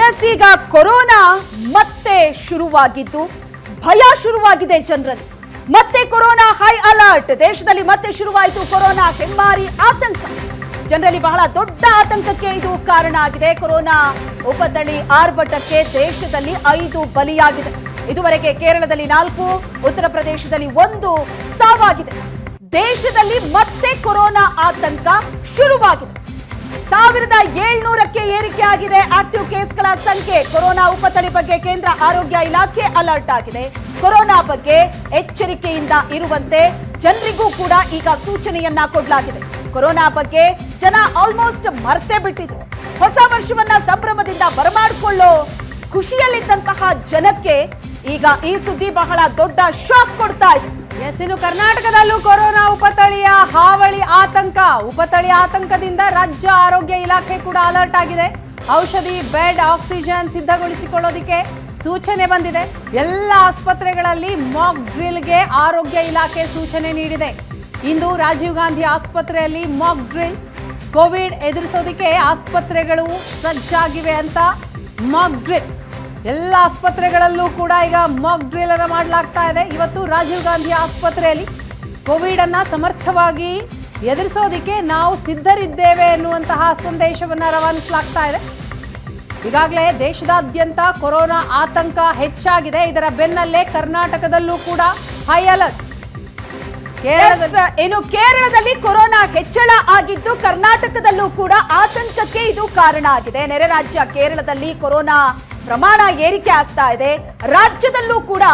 S ಈಗ corona ಮತ್ತೆ ಶುರುವಾಗಿದ್ದು, ಭಯ ಶುರುವಾಗಿದೆ ಜನರಲ್ಲಿ. ಮತ್ತೆ ಕೊರೋನಾ ಹೈ ಅಲರ್ಟ್ ದೇಶದಲ್ಲಿ ಮತ್ತೆ ಶುರುವಾಯಿತು ಕೊರೋನಾ ಹೆಮ್ಮಾರಿ ಆತಂಕ. ಜನರಲ್ಲಿ ಬಹಳ ದೊಡ್ಡ ಆತಂಕಕ್ಕೆ ಇದು ಕಾರಣ ಆಗಿದೆ. ಕೊರೋನಾ ಉಪತಳಿ ಆರ್ಭಟಕ್ಕೆ ದೇಶದಲ್ಲಿ ಐದು ಬಲಿಯಾಗಿದೆ. ಇದುವರೆಗೆ ಕೇರಳದಲ್ಲಿ ನಾಲ್ಕು, ಉತ್ತರ ಪ್ರದೇಶದಲ್ಲಿ ಒಂದು ಸಾವಾಗಿದೆ. ದೇಶದಲ್ಲಿ ಮತ್ತೆ ಕೊರೋನಾ ಆತಂಕ ಶುರುವಾಗಿದೆ. ಸಾವಿರದ ಏಳ್ನೂರಕ್ಕೆ ಏರಿಕೆ ಆಗಿದೆ. ಆಕ್ಟಿವ್ ಕೇಸ್ಗಳ ಸಂಖ್ಯೆ ಕೊರೋನಾ ಉಪತಳಿ ಬಗ್ಗೆ ಕೇಂದ್ರ ಆರೋಗ್ಯ ಇಲಾಖೆ ಅಲರ್ಟ್ ಆಗಿದೆ. ಕೊರೋನಾ ಬಗ್ಗೆ ಎಚ್ಚರಿಕೆಯಿಂದ ಇರುವಂತೆ ಜನರಿಗೂ ಕೂಡ ಈಗ ಸೂಚನೆಯನ್ನ ಕೊಡಲಾಗಿದೆ. ಕೊರೋನಾ ಬಗ್ಗೆ ಜನ ಆಲ್ಮೋಸ್ಟ್ ಮರ್ತೆ ಬಿಟ್ಟಿದ್ರು. ಹೊಸ ವರ್ಷವನ್ನ ಸಂಭ್ರಮದಿಂದ ಬರಮಾಡಿಕೊಳ್ಳೋ ಖುಷಿಯಲ್ಲಿದ್ದಂತಹ ಜನಕ್ಕೆ ಈಗ ಈ ಸುದ್ದಿ ಬಹಳ ದೊಡ್ಡ ಶಾಕ್ ಕೊಡ್ತಾ ಇದೆ. ಎಸ್ ಕರ್ನಾಟಕದಲ್ಲೂ ಕೊರೋನಾ ಉಪತಳಿಯ ಹಾವಳಿ ಆತಂಕ. ಉಪತಳಿ ಆತಂಕದಿಂದ ರಾಜ್ಯ ಆರೋಗ್ಯ ಇಲಾಖೆ ಕೂಡ ಅಲರ್ಟ್ ಆಗಿದೆ. ಔಷಧಿ, ಬೆಡ್, ಆಕ್ಸಿಜನ್ ಸಿದ್ಧಗೊಳಿಸಿಕೊಳ್ಳೋದಿಕ್ಕೆ ಸೂಚನೆ ಬಂದಿದೆ. ಎಲ್ಲ ಆಸ್ಪತ್ರೆಗಳಲ್ಲಿ ಮಾಕ್ ಡ್ರಿಲ್ಗೆ ಆರೋಗ್ಯ ಇಲಾಖೆ ಸೂಚನೆ ನೀಡಿದೆ. ಇಂದು ರಾಜೀವ್ ಗಾಂಧಿ ಆಸ್ಪತ್ರೆಯಲ್ಲಿ ಮಾಕ್ ಡ್ರಿಲ್ ಕೋವಿಡ್ ಎದುರಿಸೋದಕ್ಕೆ ಆಸ್ಪತ್ರೆಗಳು ಸಜ್ಜಾಗಿವೆ ಅಂತ ಮಾಕ್ ಡ್ರಿಲ್ ಎಲ್ಲ ಆಸ್ಪತ್ರೆಗಳಲ್ಲೂ ಕೂಡ ಈಗ ಮಾಕ್ ಡ್ರಿಲ್ ಅನ್ನು ಮಾಡಲಾಗ್ತಾ ಇದೆ. ಇವತ್ತು ರಾಜೀವ್ ಗಾಂಧಿ ಆಸ್ಪತ್ರೆಯಲ್ಲಿ ಕೋವಿಡ್ ಅನ್ನ ಸಮರ್ಥವಾಗಿ ಎದುರಿಸೋದಕ್ಕೆ ನಾವು ಸಿದ್ಧರಿದ್ದೇವೆ ಎನ್ನುವಂತಹ ಸಂದೇಶವನ್ನ ರವಾನಿಸಲಾಗ್ತಾ ಇದೆ. ಈಗಾಗಲೇ ದೇಶದಾದ್ಯಂತ ಕೊರೋನಾ ಆತಂಕ ಹೆಚ್ಚಾಗಿದೆ. ಇದರ ಬೆನ್ನಲ್ಲೇ ಕರ್ನಾಟಕದಲ್ಲೂ ಕೂಡ ಹೈ ಅಲರ್ಟ್ ಏನು ಕೇರಳದಲ್ಲಿ ಕೊರೋನಾ ಹೆಚ್ಚಳ ಆಗಿದ್ದು ಕರ್ನಾಟಕದಲ್ಲೂ ಕೂಡ ಆತಂಕಕ್ಕೆ ಇದು ಕಾರಣ ಆಗಿದೆ. ನೆರೆ ರಾಜ್ಯ ಕೇರಳದಲ್ಲಿ ಕೊರೋನಾ ಪ್ರಮಾಣ ಏರಿಕೆ ಆಗ್ತಾ ಇದೆ. ರಾಜ್ಯದಲ್ಲೂ ಕೂಡ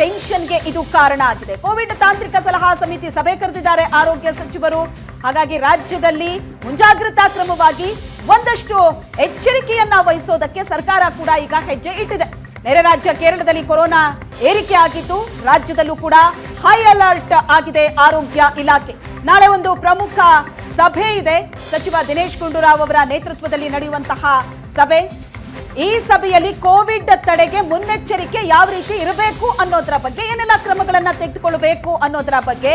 ಟೆನ್ಷನ್ಗೆ ಇದು ಕಾರಣ ಆಗಿದೆ. ಕೋವಿಡ್ ತಾಂತ್ರಿಕ ಸಲಹಾ ಸಮಿತಿ ಸಭೆ ಕರೆದಿದ್ದಾರೆ ಆರೋಗ್ಯ ಸಚಿವರು. ಹಾಗಾಗಿ ರಾಜ್ಯದಲ್ಲಿ ಮುಂಜಾಗ್ರತಾ ಕ್ರಮವಾಗಿ ಒಂದಷ್ಟು ಎಚ್ಚರಿಕೆಯನ್ನ ವಹಿಸೋದಕ್ಕೆ ಸರ್ಕಾರ ಕೂಡ ಈಗ ಹೆಜ್ಜೆ ಇಟ್ಟಿದೆ. ನೆರೆ ರಾಜ್ಯ ಕೇರಳದಲ್ಲಿ ಕೊರೋನಾ ಏರಿಕೆ ಆಗಿದ್ದು, ರಾಜ್ಯದಲ್ಲೂ ಕೂಡ ಹೈ ಅಲರ್ಟ್ ಆಗಿದೆ ಆರೋಗ್ಯ ಇಲಾಖೆ. ನಾಳೆ ಒಂದು ಪ್ರಮುಖ ಸಭೆ ಇದೆ. ಸಚಿವ ದಿನೇಶ್ ಗುಂಡೂರಾವ್ ಅವರ ನೇತೃತ್ವದಲ್ಲಿ ನಡೆಯುವಂತಹ ಸಭೆ. ಈ ಸಭೆಯಲ್ಲಿ ಕೋವಿಡ್ ತಡೆಗೆ ಮುನ್ನೆಚ್ಚರಿಕೆ ಯಾವ ರೀತಿ ಇರಬೇಕು ಅನ್ನೋದರ ಬಗ್ಗೆ ಏನೆಲ್ಲ ಕ್ರಮಗಳನ್ನ ತೆಗೆದುಕೊಳ್ಳಬೇಕು ಅನ್ನೋದರ ಬಗ್ಗೆ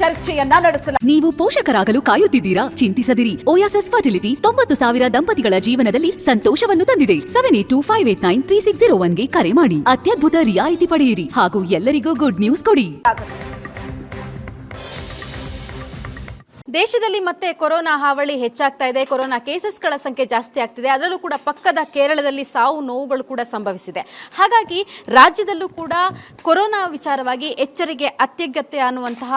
ಚರ್ಚೆಯನ್ನ ನಡೆಸಲ ನೀವು ಪೋಷಕರಾಗಲು ಕಾಯುತ್ತಿದ್ದೀರಾ? ಚಿಂತಿಸದಿರಿ. ಓಯಾಸಸ್ ಫರ್ಟಿಲಿಟಿ ತೊಂಬತ್ತು ಸಾವಿರ ದಂಪತಿಗಳ ಜೀವನದಲ್ಲಿ ಸಂತೋಷವನ್ನು ತಂದಿದೆ. Seven eight two five eight nine three six zero ಒನ್ಗೆ ಕರೆ ಮಾಡಿ. ಅತ್ಯದ್ಭುತ ರಿಯಾಯಿತಿ ಪಡೆಯಿರಿ. ಹಾಗೂ ಎಲ್ಲರಿಗೂ ಗುಡ್ ನ್ಯೂಸ್ ಕೊಡಿ. ದೇಶದಲ್ಲಿ ಮತ್ತೆ ಕೊರೋನಾ ಹಾವಳಿ ಹೆಚ್ಚಾಗ್ತಾ ಇದೆ. ಕೊರೋನಾ ಕೇಸಸ್ಗಳ ಸಂಖ್ಯೆ ಜಾಸ್ತಿ ಆಗ್ತಿದೆ. ಅದರಲ್ಲೂ ಕೂಡ ಪಕ್ಕದ ಕೇರಳದಲ್ಲಿ ಸಾವು ನೋವುಗಳು ಕೂಡ ಸಂಭವಿಸಿದೆ. ಹಾಗಾಗಿ ರಾಜ್ಯದಲ್ಲೂ ಕೂಡ ಕೊರೋನಾ ವಿಚಾರವಾಗಿ ಎಚ್ಚರಿಕೆ ಅತ್ಯಗತ್ಯ ಅನ್ನುವಂತಹ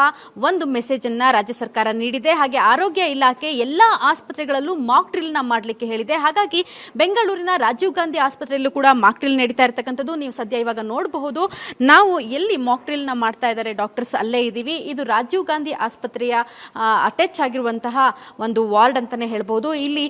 ಒಂದು ಮೆಸೇಜ್ ಅನ್ನ ರಾಜ್ಯ ಸರ್ಕಾರ ನೀಡಿದೆ. ಹಾಗೆ ಆರೋಗ್ಯ ಇಲಾಖೆ ಎಲ್ಲಾ ಆಸ್ಪತ್ರೆಗಳಲ್ಲೂ ಮಾಕ್ ಡ್ರಿಲ್ನ ಮಾಡಲಿಕ್ಕೆ ಹೇಳಿದೆ. ಹಾಗಾಗಿ ಬೆಂಗಳೂರಿನ ರಾಜೀವ್ ಗಾಂಧಿ ಆಸ್ಪತ್ರೆಯಲ್ಲೂ ಕೂಡ ಮಾಕ್ ಡ್ರಿಲ್ ನಡೀತಾ ಇರತಕ್ಕಂಥದ್ದು ನೀವು ಸದ್ಯ ಇವಾಗ ನೋಡಬಹುದು. ನಾವು ಎಲ್ಲಿ ಮಾಕ್ ಡ್ರಿಲ್ನ ಮಾಡ್ತಾ ಇದ್ದಾರೆ ಡಾಕ್ಟರ್ಸ್ ಅಲ್ಲೇ ಇದ್ದೀವಿ ಇದು ರಾಜೀವ್ ಗಾಂಧಿ ಆಸ್ಪತ್ರೆಯ ಅಟ್ಯಾಚ್ ಆಗಿರುವಂತಹ ಒಂದು ವಾರ್ಡ್ ಅಂತಾನೆ ಹೇಳ್ಬೋದು. ಇಲ್ಲಿ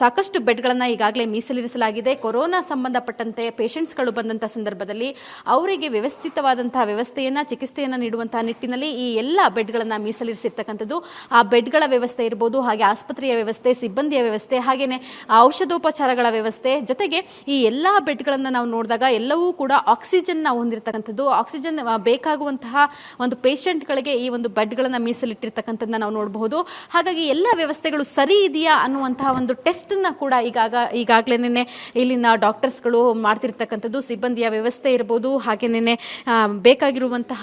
ಸಾಕಷ್ಟು ಬೆಡ್ಗಳನ್ನು ಈಗಾಗಲೇ ಮೀಸಲಿರಿಸಲಾಗಿದೆ. ಕೊರೋನಾ ಸಂಬಂಧಪಟ್ಟಂತೆ ಪೇಷಂಟ್ಸ್ಗಳು ಬಂದಂಥ ಸಂದರ್ಭದಲ್ಲಿ ಅವರಿಗೆ ವ್ಯವಸ್ಥಿತವಾದಂತಹ ವ್ಯವಸ್ಥೆಯನ್ನ, ಚಿಕಿತ್ಸೆಯನ್ನ ನೀಡುವಂತಹ ನಿಟ್ಟಿನಲ್ಲಿ ಈ ಎಲ್ಲ ಬೆಡ್ಗಳನ್ನು ಮೀಸಲಿರಿಸಿರ್ತಕ್ಕಂಥದ್ದು. ಆ ಬೆಡ್ಗಳ ವ್ಯವಸ್ಥೆ ಇರ್ಬೋದು, ಹಾಗೆ ಆಸ್ಪತ್ರೆಯ ವ್ಯವಸ್ಥೆ, ಸಿಬ್ಬಂದಿಯ ವ್ಯವಸ್ಥೆ, ಹಾಗೇನೆ ಔಷಧೋಪಚಾರಗಳ ವ್ಯವಸ್ಥೆ. ಜೊತೆಗೆ ಈ ಎಲ್ಲ ಬೆಡ್ಗಳನ್ನು ನಾವು ನೋಡಿದಾಗ ಎಲ್ಲವೂ ಕೂಡ ಆಕ್ಸಿಜನ್ ಹೊಂದಿರತಕ್ಕಂಥದ್ದು. ಆಕ್ಸಿಜನ್ ಬೇಕಾಗುವಂತಹ ಒಂದು ಪೇಷಂಟ್ಗಳಿಗೆ ಈ ಒಂದು ಬೆಡ್ಗಳನ್ನು ಮೀಸಲಿಟ್ಟಿರ್ತಕ್ಕಂಥದ್ದನ್ನ ನಾವು ನೋಡಬಹುದು. ಹಾಗಾಗಿ ಎಲ್ಲ ವ್ಯವಸ್ಥೆಗಳು ಸರಿ ಇದೆಯಾ ಅನ್ನುವಂತಹ ಒಂದು ಟೆಸ್ಟ್ನ ಕೂಡ ಈಗಾಗ ಈಗಾಗಲೇ ಇಲ್ಲಿನ ಡಾಕ್ಟರ್ಸ್ಗಳು ಮಾಡ್ತಿರ್ತಕ್ಕಂಥದ್ದು ಸಿಬ್ಬಂದಿಯ ವ್ಯವಸ್ಥೆ ಇರ್ಬೋದು ನಿನ್ನೆ ಬೇಕಾಗಿರುವಂತಹ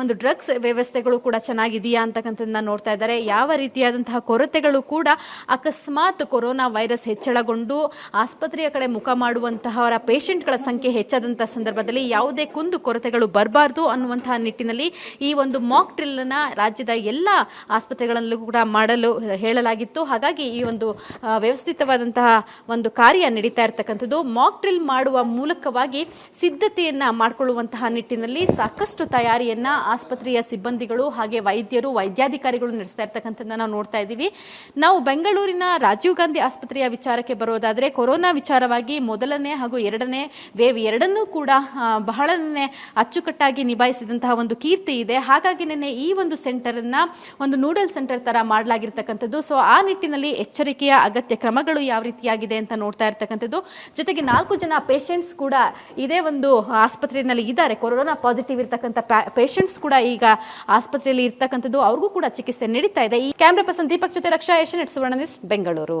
ಒಂದು ಡ್ರಗ್ಸ್ ವ್ಯವಸ್ಥೆಗಳು ಕೂಡ ಚೆನ್ನಾಗಿದೆಯಾ ಅಂತಕ್ಕಂಥದ್ದನ್ನ ನೋಡ್ತಾ ಇದ್ದಾರೆ. ಯಾವ ರೀತಿಯಾದಂತಹ ಕೊರತೆಗಳು ಕೂಡ ಅಕಸ್ಮಾತ್ ಕೊರೋನಾ ವೈರಸ್ ಹೆಚ್ಚಳಗೊಂಡು ಆಸ್ಪತ್ರೆಯ ಕಡೆ ಮುಖ ಮಾಡುವಂತಹವರ ಪೇಷಂಟ್ಗಳ ಸಂಖ್ಯೆ ಹೆಚ್ಚಾದಂತಹ ಸಂದರ್ಭದಲ್ಲಿ ಯಾವುದೇ ಕುಂದು ಕೊರತೆಗಳು ಬರಬಾರ್ದು ಅನ್ನುವಂತಹ ನಿಟ್ಟಿನಲ್ಲಿ ಈ ಒಂದು ಮಾಕ್ ಡ್ರಿಲ್ನ ರಾಜ್ಯದ ಎಲ್ಲ ಆಸ್ಪತ್ರೆಗಳಲ್ಲೂ ಕೂಡ ಮಾಡಲು ಹೇಳಲಾಗಿತ್ತು. ಹಾಗಾಗಿ ಈ ಒಂದು ವ್ಯವಸ್ಥಿತವಾದಂತಹ ಒಂದು ಕಾರ್ಯ ನಡೀತಾ ಇರತಕ್ಕಂಥದ್ದು. ಮಾಕ್ ಡ್ರಿಲ್ ಮಾಡುವ ಮೂಲಕವಾಗಿ ಸಿದ್ಧತೆಯನ್ನ ಮಾಡಿಕೊಳ್ಳುವಂತಹ ನಿಟ್ಟಿನಲ್ಲಿ ಸಾಕಷ್ಟು ತಯಾರಿಯನ್ನ ಆಸ್ಪತ್ರೆಯ ಸಿಬ್ಬಂದಿಗಳು ಹಾಗೆ ವೈದ್ಯರು, ವೈದ್ಯಾಧಿಕಾರಿಗಳು ನಡೆಸ್ತಾ ಇರ್ತಕ್ಕಂಥದ್ದನ್ನ ನಾವು ನೋಡ್ತಾ ಇದ್ದೀವಿ. ನಾವು ಬೆಂಗಳೂರಿನ ರಾಜೀವ್ ಗಾಂಧಿ ಆಸ್ಪತ್ರೆಯ ವಿಚಾರಕ್ಕೆ ಬರೋದಾದ್ರೆ ಕೊರೋನಾ ವಿಚಾರವಾಗಿ ಮೊದಲನೇ ಹಾಗೂ ಎರಡನೇ, ವೇವ್ ಎರಡನ್ನೂ ಕೂಡ ಬಹಳನೇ ಅಚ್ಚುಕಟ್ಟಾಗಿ ನಿಭಾಯಿಸಿದಂತಹ ಒಂದು ಕೀರ್ತಿ ಇದೆ. ಹಾಗಾಗಿ ನಿನ್ನೆ ಈ ಒಂದು ಸೆಂಟರ್ ಅನ್ನ ಒಂದು ನೂಡಲ್ ಸೆಂಟರ್ ತರ ಮಾಡಲಾಗಿರ್ತಕ್ಕಂಥದ್ದು. ಸೊ ಆ ನಿಟ್ಟಿನಲ್ಲಿ ಎಚ್ಚರಿಕೆಯ ಅಗತ್ಯ ಕ್ರಮಗಳು ಯಾವ ರೀತಿಯಾಗಿದೆ ಅಂತ ನೋಡ್ತಾ ಇರ್ತಕ್ಕಂಥದ್ದು. ಜೊತೆಗೆ ನಾಲ್ಕು ಜನ ಪೇಷಂಟ್ಸ್ ಕೂಡ ಇದೇ ಒಂದು ಆಸ್ಪತ್ರೆಯಲ್ಲಿ ಇದ್ದಾರೆ. ಕೊರೋನಾ ಪಾಸಿಟಿವ್ ಇರ್ತಕ್ಕಂಥ ಪೇಷಂಟ್ಸ್ ಕೂಡ ಈಗ ಆಸ್ಪತ್ರೆಯಲ್ಲಿ ಇರ್ತಕ್ಕಂಥದ್ದು. ಅವ್ರಿಗೂ ಕೂಡ ಚಿಕಿತ್ಸೆ ನಡೀತಾ ಇದೆ. ಈ ಕ್ಯಾಮ್ರಾ ಪರ್ಸನ್ ದೀಪಕ್ ಜೊತೆ Raksha Asian Suvarna news, Bengaluru.